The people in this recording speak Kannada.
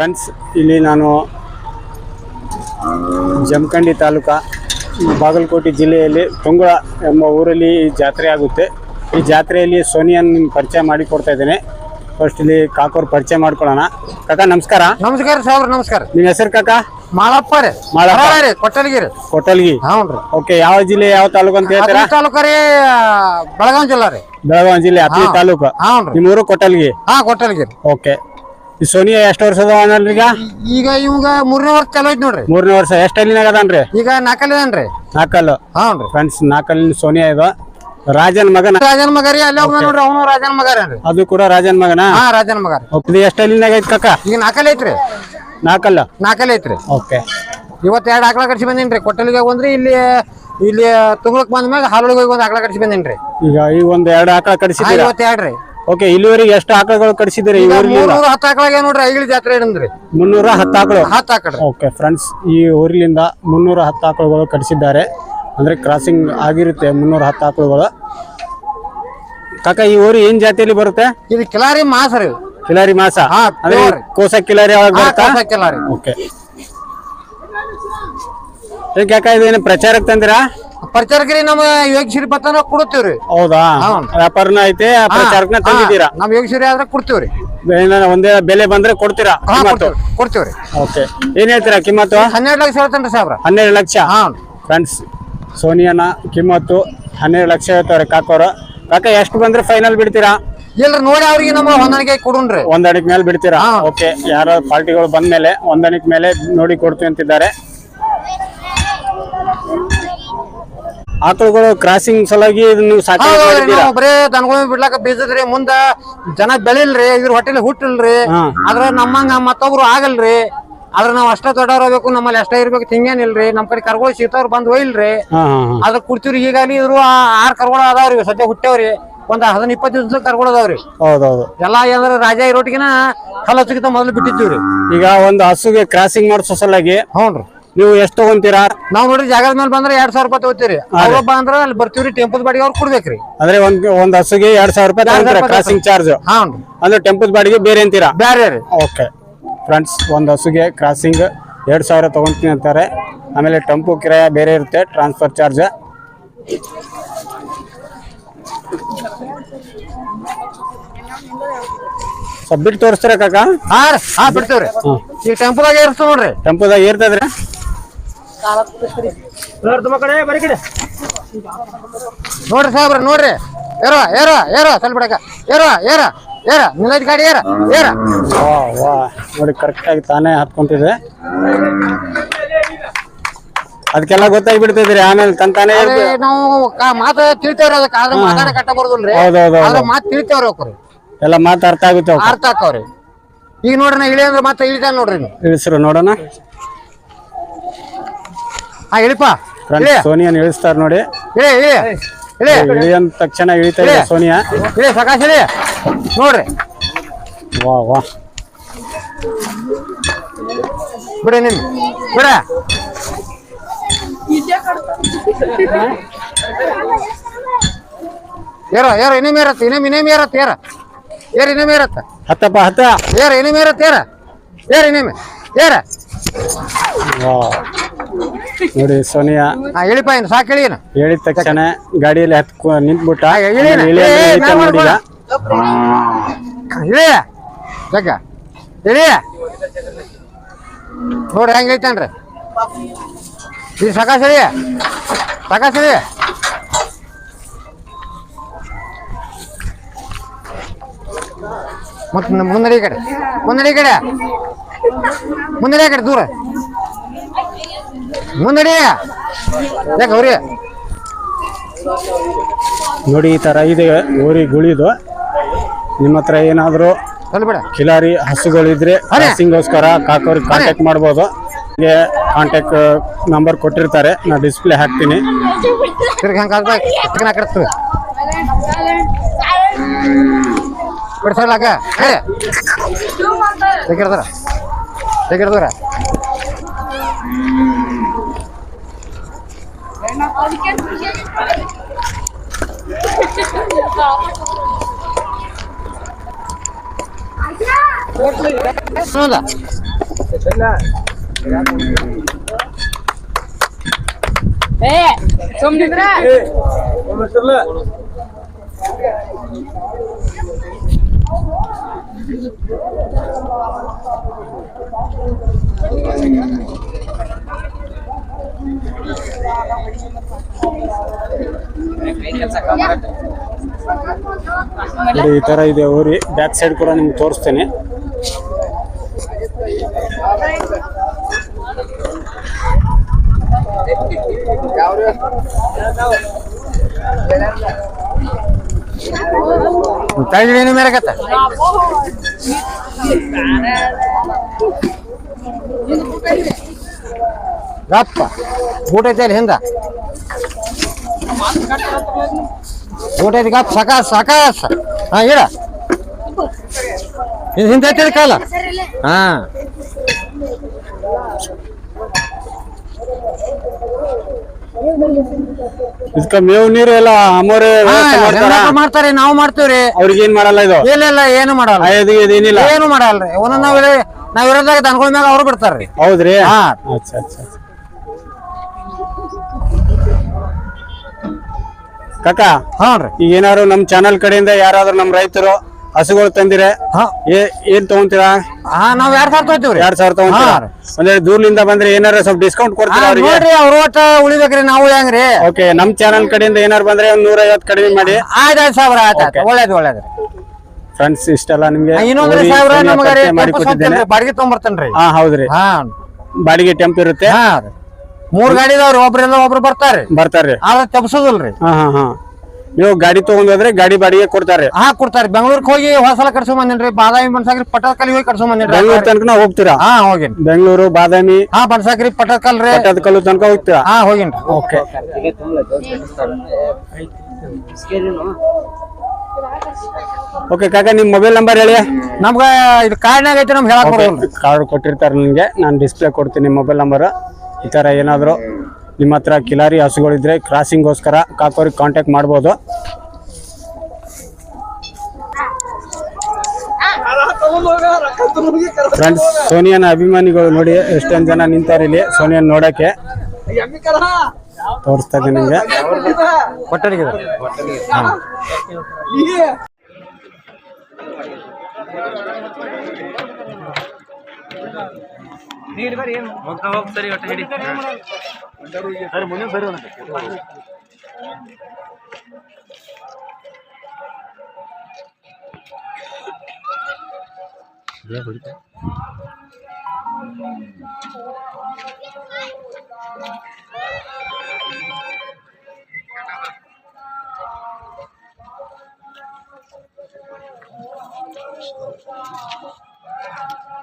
ಫ್ರೆಂಡ್ಸ್ ಇಲ್ಲಿ ನಾನು ಜಮಖಂಡಿ ತಾಲೂಕಾ ಬಾಗಲಕೋಟೆ ಜಿಲ್ಲೆಯಲ್ಲಿ ತುಂಗುಳ ಎಂಬ ಊರಲ್ಲಿ ಜಾತ್ರೆ ಆಗುತ್ತೆ. ಈ ಜಾತ್ರೆಯಲ್ಲಿ ಸೋನಿಯನ್ನು ಪರಿಚಯ ಮಾಡಿ ಕೊಡ್ತಾ ಇದ್ದೇನೆ. ಫಸ್ಟ್ ಇಲ್ಲಿ ಕಾಕೋರ್ ಪರಿಚಯ ಮಾಡ್ಕೊಳ್ಳೋಣ. ಕಾಕ ನಮಸ್ಕಾರ. ನಮಸ್ಕಾರ ಸಾಬ್ರ ನಮಸ್ಕಾರ. ನಿಮ್ಮ ಹೆಸರು ಕಾಕ? ಮಾಳಪ್ಪ ರೀ. ಮಾಳಪ್ಪ. ರೀ ಕೊಟ್ಟಲ್ಗಿರಿ ಕೊಟ್ಟಲ್ಗಿ ಹೌನ್ರಿ ಓಕೆ ಯಾವ ಜಿಲ್ಲೆ ಯಾವ ತಾಲೂಕು ಅಂತ ಹೇಳ್ತೀರಾ? ತಾಲೂಕು ರೀ ಬೆಳಗಾವಿ ಜಿಲ್ಲಾ ರೀ. ಬೆಳಗಾವಿ ಜಿಲ್ಲೆ ಅತಿ ತಾಲೂಕು. ಹ್ಞೂ ನಿಮ್ಮ ಊರು ಕೊಟ್ಟಲ್ಗಿ ಹಾ ಕೊಟ್ಟಲ್ಗಿರಿ ಓಕೆ ಈ ಸೋನಿಯಾ ಎಷ್ಟು ವರ್ಷದ ಈಗ? ಈಗ ಇವಾಗ ಮೂರನೇ ವರ್ಷ ಚಲೋ ಐತಿ ನೋಡ್ರಿ. ಮೂರನೇ ವರ್ಷ. ಎಷ್ಟು ಅಲ್ಲಿನಾಗ ಅದಾನ್ರಿ? ಈಗ ನಾಲ್ಕಲ್ಲಿ ಅನ್ರಿ ನಾಲ್ಕಲ್ಲು. ಹಾನ್ರಿ ರೀ ಫ್ರೆಂಡ್ಸ್ ನಾಲ್ಕಲ್ಲಿ ಸೋನಿಯಾ ಇದು. ರಾಜನ್ ಮಗನ? ರಾಜನ್ ಮಗ ರೀ ಅಲ್ಲೇ ನೋಡ್ರಿ. ಅವನು ರಾಜನ್ ಮಗ ರೀ ಅದು ಕೂಡ ರಾಜನ್ ಮಗನ? ಹಾ ರಾಜನ್ ಮಗ ರೀ ಇದು ಎಷ್ಟು ಅಲ್ಲಿನಾಗ ಐತ್ ಕಾಕ? ಈಗ ನಾಲ್ಕಲ್ಲಿ ಐತ್ರಿ. ನಾಲ್ಕಲ್ಲ? ನಾಲ್ಕಲ್ಲಿ ಐತ್ರಿ. ಓಕೆ. ಇವತ್ತು ಎರಡು ಆಕಳ ಕಟ್ಸಿ ಬಂದೇನ್ರಿ. ಕೊಟ್ಟಲಿಗೆ ಒಂದ್ರಿ ಇಲ್ಲಿ ಇಲ್ಲಿ ತುಂಗಳಕ್ ಬಂದ ಮ್ಯಾಗ ಹಾಲೊಳಗೆ ಹೋಗಿ ಒಂದು ಆಕಳ ಕಟ್ಸಿ ಬಂದೇನ್ರಿ. ಈಗ ಈ ಒಂದ್ ಎರಡು ಆಕಳ ಕಟ್ಸಿ ಇವತ್ತು ಎರಡು ರೀ ಓಕೆ ಇಲ್ಲಿವರೆಗೆ ಎಷ್ಟು ಆಕಳುಗಳು ಈಗ ಊರಿಗೆ ಮೂರ್ನೂರ ಹತ್ತು ಆಕಳಾಗ ನೋಡ್ರಿ ಐಗಿಳಿ ಜಾತ್ರೆ ಏನಂದ್ರಿ? ಮುನ್ನೂರ ಹತ್ತು ಆಕಳು. ಹತ್ತು ಆಕಳ ಓಕೆ ಫ್ರೆಂಡ್ಸ್ ಈ ಊರಿನಿಂದ ಮುನ್ನೂರ ಹತ್ತು ಆಕಳುಗಳು ಕಡಿಸಿದ್ದಾರೆ ಅಂದ್ರೆ ಕ್ರಾಸಿಂಗ್ ಆಗಿರುತ್ತೆ ಮುನ್ನೂರ ಹತ್ತು ಆಕಳುಗಳು. ಕಾಕ ಈ ಊರು ಏನ್ ಜಾತಿಯಲ್ಲಿ ಬರುತ್ತೆ? ಇದು ಕಿಲಾರಿ ಮಾಸ ರೀ ಕಿಲಾರಿ ಮಾಸ? ಹಾ, ಅಂದ್ರೆ pure. ಕೋಸ ಕಿಲಾರಿ ಹಾ, ಬರುತ್ತಾ? ಕಿಲಾರಿ. ಓಕೆ. ಈಗ ಯಾಕ ಇದೇನು ಪ್ರಚಾರಕ್ಕೆ ತಂದಿರಾ? ಪರಿಚಾರಕರಿ ನಮ್ಮ ಯೋಗಶ್ರೀ ಪತ್ರ ಕೊಡ್ತೀವ್ರಿ ಹೌದಾ? ವ್ಯಾಪಾರ ವ್ಯಾಪಾರನ ಐತೆ ಆ ಪ್ರಚಾರಕ್ಕನ ತಂದಿದ್ದೀರಾ? ನಮ್ಮ ಯೋಗಶ್ರೀ ಆದ್ರೆ ಕೊಡ್ತೀವ್ರಿ. ಏನಾರ ಒಂದೇ ಬೆಲೆ ಬಂದ್ರೆ ಕೊಡ್ತೀರಾ ಹಾ ಕಿಮ್ಮತ್ತು? ಕೊಡ್ತೀವ್ರಿ ಕೊಡ್ತೀವ್ರಿ. ಓಕೆ. ಏನ್ ಹೇಳ್ತೀರಾ ಕಿಮ್ಮತ್ತು? ಹನ್ನೆರಡು ಲಕ್ಷ ಹೇಳ್ತೇನ್ರಿ ಸಾಬ್ರ ಹನ್ನೆರಡು ಲಕ್ಷ? ಹಾ. ಫ್ರೆಂಡ್ಸ್ ಸೋನಿಯಾನ ಕಿಮ್ಮತ್ತು ಹನ್ನೆರಡು ಲಕ್ಷ ಹೇಳ್ತಾರೆ ಕಾಕೋರು. ಕಾಕ ಎಷ್ಟು ಬಂದ್ರೆ ಫೈನಲ್ ಬಿಡ್ತೀರಾ? ಇಲ್ರಿ ನೋಡಿ ಅವ್ರಿಗೆ ನಮ್ಮ ಹೊಂದಾಣಿಕೆ ಕೊಡುನ್ರಿ ಒಂದಣಿಕ್ ಮೇಲೆ ಬಿಡ್ತೀರಾ? ಹಾ. ಓಕೆ ಯಾರೋ ಪಾರ್ಟಿಗಳು ಬಂದ್ಮೇಲೆ ಮೇಲೆ ಒಂದಣಿಕ್ ಮೇಲೆ ನೋಡಿ ಕೊಡ್ತೀವಿ ಅಂತಿದ್ದಾರೆ. ಆಕಳುಗಳು ಕ್ರಾಸಿಂಗ್ ಸಲಾಗಿ ನೀವು ಸಾಕಿ ಹೌದ್ರಿ ನಾವು ಬರೇ ದನಗೊಳ ಬಿಡ್ಲಾಕ ಬೀಜದ್ರಿ ಮುಂದ ಜನ ಬೆಳಿಲ್ರಿ ಇವ್ರ ಹೊಟ್ಟೆಲಿ ಹುಟ್ಟಿಲ್ರಿ ಆದ್ರೆ ನಮ್ಮಂಗ ಮತ್ತೊಬ್ರು ಆಗಲ್ರಿ ಆದ್ರ ನಾವ್ ಅಷ್ಟ ದೊಡ್ಡವ್ರಬೇಕು ನಮ್ಮಲ್ಲಿ ಅಷ್ಟ ಇರ್ಬೇಕು ತಿಂಗೇನಿಲ್ರಿ ನಮ್ ಕಡೆ ಕರ್ಗೋಳ್ ಸಿಗ್ತಾವ್ರ ಬಂದ್ ಒಯ್ಲ್ರಿ. ಅದ್ರ ಕುಡ್ತೀವ್ರಿ ಈಗಾಗಲಿ ಇದ್ರು ಆರ್ ಕರ್ಗೋಳ ಅದಾವ್ರಿ ಸದ್ಯ ಹುಟ್ಟೇವ್ರಿ ಒಂದ್ ಹದಿನ ಇಪ್ಪತ್ತು ದಿವಸ ಕರ್ಗೋಳ ಅದಾವ್ರಿ. ಹೌದೌದು. ಎಲ್ಲಾ ಏನಾರ ರಾಜ ಇರೋಟಿಗಿನ ಕಲ್ಲ ಸಿಗಿತ ಮೊದಲು ಬಿಟ್ಟಿದ್ದೀವ್ರಿ. ಈಗ ಒಂದು ಹಸುಗೆ ಕ್ರಾಸಿಂಗ್ ಮಾಡಿಸೋ ಸಲಾಗಿ ಹ್ಞೂನ್ರಿ. ನೀವು ಎಷ್ಟು ತಗೊಂತೀರಾ? ನಾವ್ ನೋಡ್ರಿ ಜಾಗದ ಮೇಲೆ ಬಂದ್ರೆ ಎರಡ್ ಸಾವಿರ ರೂಪಾಯಿ ತಗೋತೀರಿ. ಅವ್ರೊಬ್ಬ ಅಂದ್ರ ಅಲ್ಲಿ ಬರ್ತೀವ್ರಿ ಟೆಂಪಲ್ ಬಾಡಿಗೆ ಅವ್ರು ಕೊಡ್ಬೇಕ್ರಿ. ಅಂದ್ರೆ ಒಂದ್ ಒಂದ್ ಹಸುಗೆ ಎರಡ್ ಸಾವಿರ ರೂಪಾಯಿ ತಗೊಂತೀರಾ ಕ್ರಾಸಿಂಗ್ ಚಾರ್ಜ್ ಹಾನ್ ಅಂದ್ರೆ ಟೆಂಪಲ್ ಬಾಡಿಗೆ ಬೇರೆ ಅಂತೀರಾ? ಬೇರೆ ರೀ. ಓಕೆ ಫ್ರೆಂಡ್ಸ್ ಒಂದು ಹಸುಗೆ ಕ್ರಾಸಿಂಗ್ ಎರಡ್ ಸಾವಿರ ತಗೊಂತೀನಿ ಅಂತಾರೆ. ಆಮೇಲೆ ಟೆಂಪು ಕಿರಾಯ ಬೇರೆ ಇರುತ್ತೆ ಟ್ರಾನ್ಸ್ಫರ್ ಚಾರ್ಜ್ ಬಿಟ್ಟು ತೋರಿಸ್ತೀರಾ ಕಾಕ? ಹಾ ಹಾ ಬಿಡ್ತೇವ್ರಿ. ಈಗ ಟೆಂಪಲ್ದಾಗ ಇರ್ತಾವ ನೋಡ್ರಿ. ಟೆಂಪುದಾಗ ಏರ್ತದ್ರಿ ನೋಡ್ರಿ ಸಾಹೇಬ್ರ ನೋಡ್ರಿ. ಏರ ಏರ ಏರ ಸ್ವಲ್ಪ ಬಿಡಕ ಏರ ಏರ ಏರ ನಿಲ್ಲೈತ್ ಗಾಡಿ ಏರ ಏರ. ವಾ ವಾ. ನೋಡಿ ಕರೆಕ್ಟಾಗಿ ತಾನೇ ಹತ್ಕೊಂತಿದೆ ಅದಕ್ಕೆಲ್ಲ ಗೊತ್ತಾಗಿ ಬಿಡ್ತಿದ್ರಿ ಆಮೇಲೆ ತಂತಾನೆ ತಾನೇ ನಾವು ಕಾ- ಮಾತು ತಿಳ್ತೇವ್ರಿ ಅದಕ್ಕೆ ಆದ್ರೆ ಮಾತಾಡ ಕಟ್ಟ ಬರೋದಿಲ್ರಿ ಆದ್ರೆ ಮಾತು ತಿಳ್ತೇವ್ರಿ ಅವ್ರಿ ಎಲ್ಲ ಮಾತು ಅರ್ಥ ಆಗುತ್ತೆ ಅರ್ಥ ಆಕವ್ರಿ. ಈಗ ನೋಡ್ರಿ ನಾ ಇಳಿ ಅಂದ್ರೆ ಮತ್ತೆ ಇಳಿತಾನೆ ನೋಡ್ರಿ ಇಳಿಸ್ರು ನೋಡೋಣ. ಹಾ ಇಳಿ ಫ್ರೆಂಡ್ಸ್ ಸೋನಿಯನ್ ಇಳಿಸ್ತಾರ ನೋಡಿ. ಇಳಿ ಇಳಿ ಇಳಿ ಇಳಿ ಅಂದ ತಕ್ಷಣ ಇಳಿತಾ ಇದೆ ಸೋನಿಯಾ. ಇಳಿ ಸಕಾಶ ಇಳಿ ನೋಡ್ರಿ. ವಾ ವಾ. ಬಿಡಿ ನಿನ್. ಬಿಡ. ಏರೋ ಏರೋ ಇನ್ನೇ ಮೇರತ್ತ ಇನ್ನೇ ಇನ್ನೇ ಮೇರತ್ತ ಏರ. ಏರ್ ಇನ್ನೇ ಮೇರತ್ತ ಹತ್ತಪ್ಪ ಹತ್ತ. ಏರ ಇನ್ನೇ ಮೇರತ್ತ ಏರ. ಏರ್ ಇನ್ನೇ ಮೇ ಏರ? ನೋಡಿ ಸೋನಿಯಾ. ಹಾ ಇಳಿಪ ಏನು ಸಾಕು ಇಳಿ ಏನು ಹೇಳಿದ ತಕ್ಷಣ ಗಾಡಿಯಲ್ಲಿ ಹತ್ಕೊ ನಿಂತ್ಬಿಟ್ಟ. ಆ, ಇಳಿ ಏ, ನೋಡಿ ಈಗ. ಇಳಿ ಜಗ್ಗ ಇಳಿ ನೋಡ್ರಿ ಹೆಂಗ್ ಇಳಿತಾನ್ರಿ ಇದು ಸಕಾಶ ಇಳಿ ಸಕಾಶ ಇಳಿ ಮತ್ತೆ ಮುಂದಡಿ ಕಡೆ. ಮುಂದಡಿ ಕಡೆ. ಮುಂದಡಿ ಕಡೆ ದೂರ. ಮುಂದಡಿ ಯಾಕೆ ಅವ್ರಿ ನೋಡಿ ಈ ತರ ಇದೆ ಊರಿ ಗುಳಿದು. ನಿಮ್ಮ ಹತ್ರ ಏನಾದ್ರು ಕಿಲಾರಿ ಹಸುಗಳಿದ್ರೆ ಗೋಸ್ಕರ ಕಾಕೋರಿಗೆ ಕಾಂಟ್ಯಾಕ್ಟ್ ಮಾಡ್ಬೋದು. ನಿಮಗೆ ಕಾಂಟ್ಯಾಕ್ಟ್ ನಂಬರ್ ಕೊಟ್ಟಿರ್ತಾರೆ. ನಾ ಡಿಸ್ಪ್ಲೇ ಹಾಕ್ತೀನಿ. ತಿರ್ಗಿ ನಾ ಕಟ್ತೀವಿ ಬಿಡ್ಸಲ್ಲಾಕ ಏ ತೆಗಿರ್ದಾರ ಹೌದಾ ಏ ಸುಮ್ನಿದ್ರ ನೋಡಿ ಈ ತರ ಇದೆ ಊರಿ. ಬ್ಯಾಕ್ ಸೈಡ್ ಕೂಡ ನಿಮ್ಗೆ ತೋರಿಸ್ತೇನೆ. ಮೇರೆ ಮೇಲಕತ್ತ ಗಪ್ಪ. ಊಟ ಐತೆ ಅಲ್ಲಿ ಹಿಂದ ಊಟ ಐತಿ ಗಪ್ಪ. ಸಕಾಸ ಸಕಾಸ. ಹಾ ಹೇಳ ಹಿಂದೆ ಐತಿ ಕಾಲ. ಹಾ. ಇದಕ್ಕ ಮೇವು ನೀರು ಎಲ್ಲ ಅಮೋರೆ ಹಾ, ಮಾಡ್ತಾರ? ನಾವು ಮಾಡ್ತೀವ್ರಿ. ಅವ್ರಿಗೆ ಏನ್ ಮಾಡಲ್ಲ ಇದು? ಇಲ್ಲ ಇಲ್ಲ ಏನು ಮಾಡಲ್ಲ. ಏನಿಲ್ಲ. ಏನು ಮಾಡಲ್ರಿ. ಒಂದೊಂದ್ ನಾವ್ ನಾವ್ ಇರೋದಾಗ ದನಗಳ ಮ್ಯಾಗ ಅವ್ರು ಬಿಡ್ತಾರ್ರಿ. ಹೌದ್ರಿ? ಹಾ. ಅಚ್ಚಾ ಅಚ್ಚಾ. ಕಾಕ ಹ್ಞೂ ಈಗ ಏನಾದ್ರು ನಮ್ ಚಾನಲ್ ಕಡೆಯಿಂದ ಯಾರಾದ್ರೂ ನಮ್ ರೈತರು ಹಸುಗಳು ತಂದಿರ? ಏನ್ ತಗೊಂತೀರಾ? ಹಾ ನಾವ್ ಎರಡ್ ಸಾವಿರ ತಗೋತೀವ್ರಿ. ಎರಡ್ ಸಾವಿರ ತಗೊಂತೀರಾ. ಅಂದ್ರೆ ದೂರ್ಲಿಂದ ಬಂದ್ರೆ ಏನಾರ ಸ್ವಲ್ಪ ಡಿಸ್ಕೌಂಟ್ ಕೊಡ್ತೀರಾ ಅವ್ರಿಗೆ? ನೋಡ್ರಿ ಅವ್ರ ಒಟ್ಟ ಉಳಿಬೇಕ್ರಿ ನಾವು ಹೆಂಗ್ರಿ? ಓಕೆ ನಮ್ ಚಾನಲ್ ಕಡೆಯಿಂದ ಏನಾರ ಬಂದ್ರೆ ಒಂದ್ ನೂರ ಐವತ್ತು ಕಡಿಮೆ ಮಾಡಿ. ಆಯ್ತು ಆಯ್ತು ಸಾವಿರ ಆಯ್ತು ಒಳ್ಳೇದು ಒಳ್ಳೇದು. ಫ್ರೆಂಡ್ಸ್ ಇಷ್ಟೆಲ್ಲ ನಿಮ್ಗೆ ಇನ್ನೊಂದ್ರಿ ಸಾವಿರ ನಮಗ ಮಾಡಿ ಕೊಟ್ಟಿದ್ದೇನೆ ಬಾಡಿಗೆ ತಗೊಂಡ್ಬರ್ತೇನ್ರಿ ಹಾ ಹೌದ್ರಿ. ಹಾ. ಬಾಡಿಗೆ ಟೆಂಪ್ ಇರುತ್ತೆ. ಮೂರ್ ಗಾಡಿ ಒಬ್ರಿಂದ ಒಬ್ರು ಬರ್ತಾರೆ ಬರ್ತಾರೆ ಆದ್ರೆ ತಪ್ಪಿಸೋದಲ್ರಿ ಹಾ ಹಾ ಹಾ. ನೀವು ಗಾಡಿ ತಗೊಂಡ್ರೆ ಗಾಡಿ ಬಾಡಿಗೆ ಕೊಡ್ತಾರೆ. ಹಾ ಕೊಡ್ತಾರೆ. ಬೆಂಗಳೂರಿಗೆ ಹೋಗಿ ಹೊಸಲ ಕಟ್ಸೋ ಬಂದೇನ್ರಿ. ಬಾದಾಮಿ ಬನ್ಸಾಕ್ರಿ ಪಟಾಕಲ್ಲಿ ಹೋಗಿ ಕಟ್ಸೋ ಬಂದೇನ್ರಿ. ಬೆಂಗಳೂರು ತನಕ ಹೋಗ್ತೀರಾ? ಹಾ ಹೋಗಿನ್. ಬೆಂಗಳೂರು ಬಾದಾಮಿ ಹಾ ಬನ್ಸಾಕ್ರಿ ಪಟಾಕಲ್ ರೀ. ಪಟ್ಟದ ಕಲ್ಲು ತನಕ ಹೋಗ್ತೀರಾ? ಹಾ ಹೋಗಿನ್ ಓಕೆ. ಓಕೆ ಕಾಕ ನಿಮ್ ಮೊಬೈಲ್ ನಂಬರ್ ಹೇಳಿ. ನಮ್ಗ ಇದು ಕಾರ್ಡ್ನಾಗ ಐತಿ ನಮ್ಗೆ ಹೇಳಕ್ ಕಾರ್ಡ್ ಕೊಟ್ಟಿರ್ತಾರೆ ನಿಮಗೆ. ನಾನು ಡಿಸ್ಪ್ಲೇ ಕೊಡ್ತೀನಿ ಮೊಬೈಲ್ ನಂಬರ್ ಈ ಥರ ಏನಾದರೂ ನಿಮ್ಮ ಹತ್ರ ಕಿಲಾರಿ ಹಸುಗಳಿದ್ರೆ ಕ್ರಾಸಿಂಗ್ಗೋಸ್ಕರ ಕಾಕೋರಿಗೆ ಕಾಂಟ್ಯಾಕ್ಟ್ ಮಾಡಬಹುದು ಫ್ರೆಂಡ್ಸ್ ಸೋನಿಯನ್ ಅಭಿಮಾನಿಗಳು ನೋಡಿ ಎಷ್ಟೊಂದು ಜನ ನಿಂತಾರೆ ಇಲ್ಲಿ. ಸೋನಿಯನ್ ನೋಡಕ್ಕೆ. ತೋರಿಸ್ತಾ ಇದ್ದೀನಿ ನಿಮಗೆ. ನೀರು ಬರ್ರಿ ಏನು ಹೋಗ್ತಾ ಹೋಗಿ ಸರಿ ಒಟ್ಟು ಹಿಡಿ ಸರಿ ಮುಂದೆ ಸರಿ ಹೊಡಿತಾ